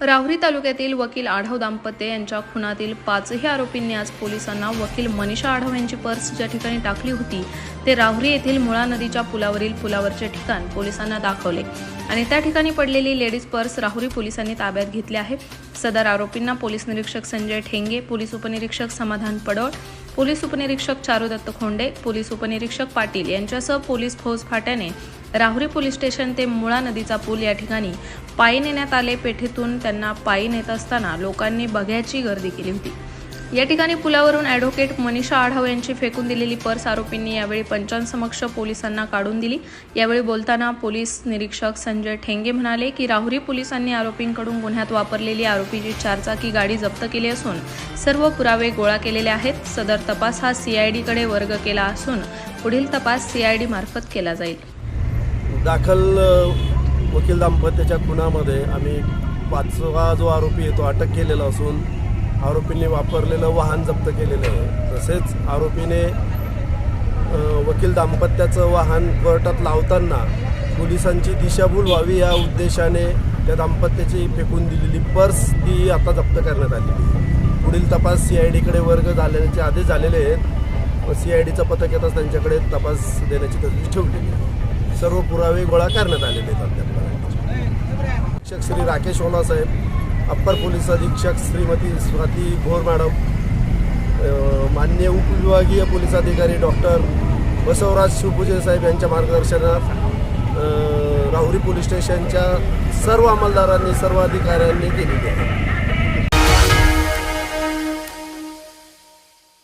राहुरी तालुक्यातील वकील आढाव दाम्पत्य यांच्या खुनातील पाचही आरोपींनी आज पोलिसांना वकील मनीषा आढाव यांची पर्स ज्या ठिकाणी टाकली होती ते राहुरी येथील मुळा नदीच्या पुलावरील पुलावरचे ठिकाण पोलिसांना दाखवले. आणि त्या ठिकाणी पडलेली लेडीज पर्स राहुरी पोलिसांनी ताब्यात घेतली आहे. सदर आरोपींना पोलीस निरीक्षक संजय ठेंगे पोलीस उपनिरीक्षक समाधान पडोळ पोलीस उपनिरीक्षक चारुदत्त खोंडे पोलीस उपनिरीक्षक पाटील यांच्यासह पोलीस फौज फाट्याने राहुरी पोलीस स्टेशन ते मुळा नदीचा पूल या ठिकाणी पायी नेण्यात आले. पेठेतून त्यांना पायी नेत असताना लोकांनी बघ्याची गर्दी केली होती. या ठिकाणी पुलावरून ॲडव्होकेट मनीषा आढाव यांची फेकून दिलेली पर्स आरोपींनी यावेळी पंचांसमक्ष पोलिसांना काढून दिली. यावेळी बोलताना पोलीस निरीक्षक संजय ठेंगे म्हणाले की राहुरी पोलिसांनी आरोपींकडून गुन्ह्यात वापरलेली आरोपीची चारचाकी गाडी जप्त केली असून सर्व पुरावे गोळा केलेले आहेत. सदर तपास हा सीआयडीकडे वर्ग केला असून पुढील तपास सीआयडी मार्फत केला जाईल. दाखल वकील दाम्पत्याच्या खुनामध्ये आम्ही पाचवा जो आरोपी आहे तो अटक केलेला असून आरोपींनी वापरलेलं वाहन जप्त केलेलं आहे. तसेच आरोपीने वकील दाम्पत्याचं वाहन कोर्टात लावताना पोलिसांची दिशाभूल व्हावी या उद्देशाने त्या दाम्पत्याची फेकून दिलेली पर्स ती आता जप्त करण्यात आली पुढील तपास सी आय डीकडे वर्ग झाल्याचे आदेश झालेले आहेत. सी आय डीचं पथक येताच त्यांच्याकडे तपास देण्याची तजवीज ठेवलेली आहे. सर्व पुरावे गोळा करण्यात आलेले आहेत अद्यापर्यंत शिक्षक श्री राकेश ओला साहेब अप्पर पोलीस अधीक्षक श्रीमती स्वाती भोर मॅडम मान्य उपविभागीय पोलीस अधिकारी डॉक्टर बसवराज शिवपूजे साहेब यांच्या मार्गदर्शनात राहुरी पोलीस स्टेशनच्या सर्व अंमलदारांनी सर्व अधिकाऱ्यांनी केलेली आहे.